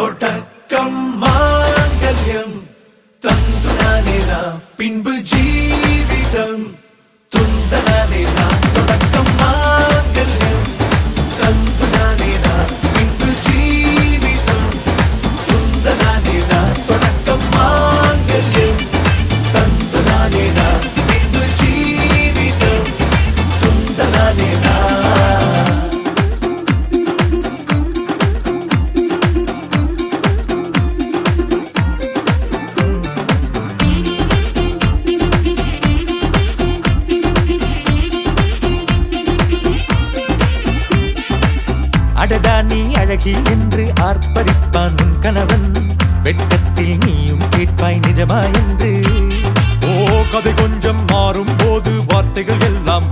தொடக்கம் மாங்கல்யம் தந்துரானே நாம். பின்பு ஜீ அழகி என்று ஆர்ப்பரிப்பான் உன் கணவன். வெட்டத்தில் நீயும் கேட்பாய் நிஜமா என்று. ஓ கதை கொஞ்சம் மாறும் போது வார்த்தைகள் எல்லாம்